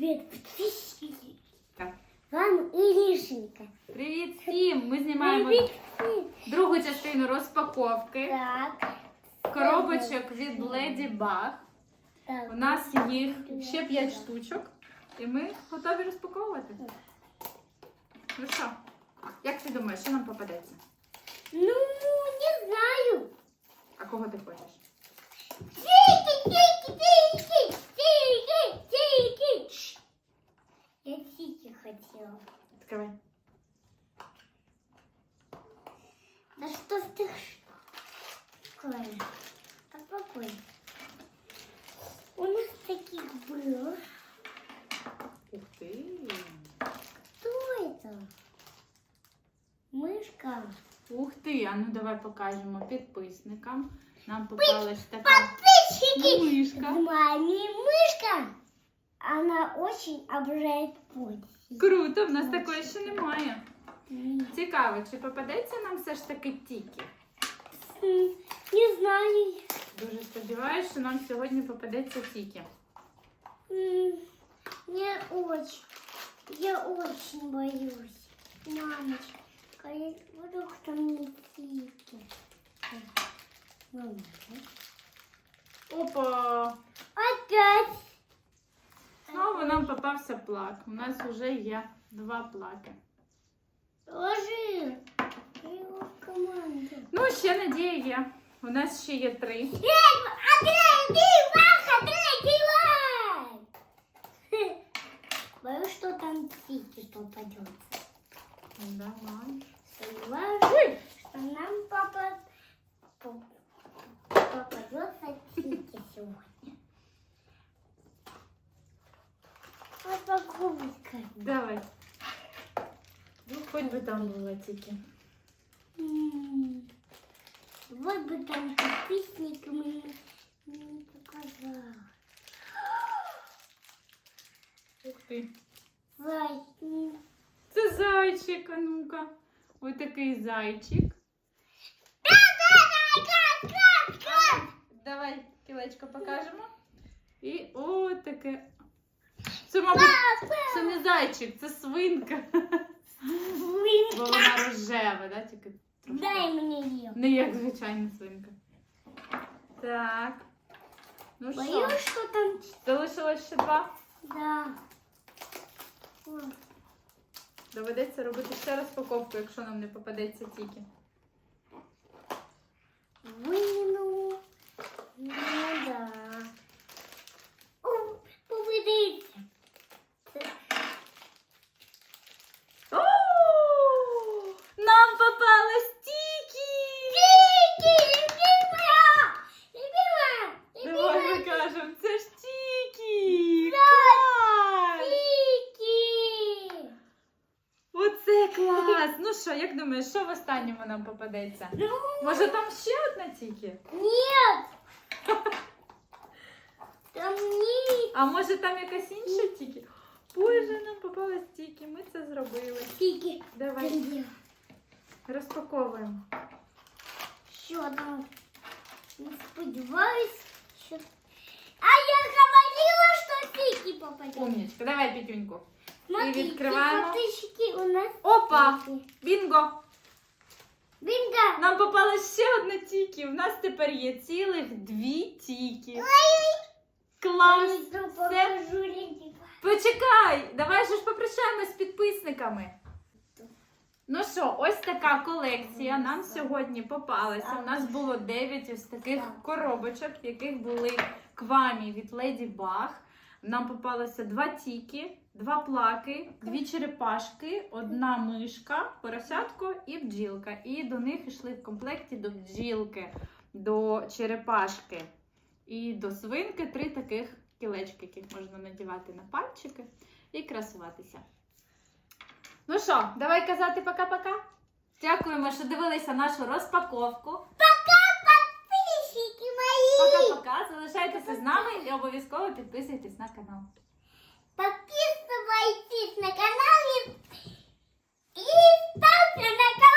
Подписчики. Так. Вам Иришенька. Привіт всім! Ми знімаємо Привет всем. другу частину розпаковки Так. коробочок від Lady. Так. У нас їх ще 5 штучок, і ми готові розпаковувати. Ну що, як ти думаєш, що нам попадеться? Ну, не знаю. А кого ти хочеш? Да что ж ты такое? Попробуй. У нас таких было. Ух ти! Кто это? Мышка. Ух ти! А ну давай покажемо підписникам. Нам попалась така Подписчики. мишка. Маме мышка. Она очень обожает путь. Круто, в нас такої ще немає. Цікаво, чи попадеться нам все ж таки тільки? Не знаю. Дуже сподіваюся, що нам сьогодні попадеться тільки. М, Я очень, я очень боюсь. Мамочка, я вдруг там не тики. Мамочка. Опа! Опять. Знову нам попався плак. У нас вже є два плаки. Ложи. Его в команду. Ну, ще надія є. У нас ще є три. Третий Ваха, третий лайк. Боюсь, что там тики попадется. Давай. Сомневаюсь, что нам попад... по- попадется тики сегодня. Попробуй-ка. Давай. Хоч би там було тільки. Вот бы там подписник мне не показал. Ух ти. Зай, м, Це зайчик, а ну-ка. Ось такий зайчик. Давай кілечко покажемо. І о, таке. Це, мабуть, це не зайчик, це свинка. Бо вона рожева, да? Тільки трошки. Дай мені її. Не як звичайна свинка. Так. Ну що, Боюсь, что там... залишилось ще два. Да. О, Доведеться робити ще розпаковку, якщо нам не попадеться тільки. клас! Ну що, як думаєш, що в останньому нам попадеться? Ну, Може там ще одна тільки? нет! Там нет А може там якась інша тільки? Боже, нам попалось тільки, ми це зробили. тики. Давай розпаковуємо. Що там? Не сподіваюсь, що... А я говорила, що тики попадет. Умнічка, давай пітюньку. Смотрите, відкриваємо. у нас Опа! тики. Бінго! Нам попалось ще одна тікі. У нас тепер є цілих дві тікі. Клас! Леді Баг. Почекай! Давай же ж попрощаємось з підписниками. Ну що, ось така колекція нам сьогодні попалася. У нас було 9 ось таких коробочок, в яких були квамі від Lady Bug. Нам попалося два тіки, два плаки, дві черепашки, одна мишка, поросятко і бджілка. І до них йшли в комплекті до бджілки, до черепашки і до свинки три таких кілечки, яких можна надівати на пальчики і красуватися. Ну що, давай казати пока-пока. Дякуємо, що дивилися нашу розпаковку. Пока-пока. Залишайтеся з нами і обов'язково підписуйтесь на канал. Подписывайтесь на канал и, и ставьте на колокольчик.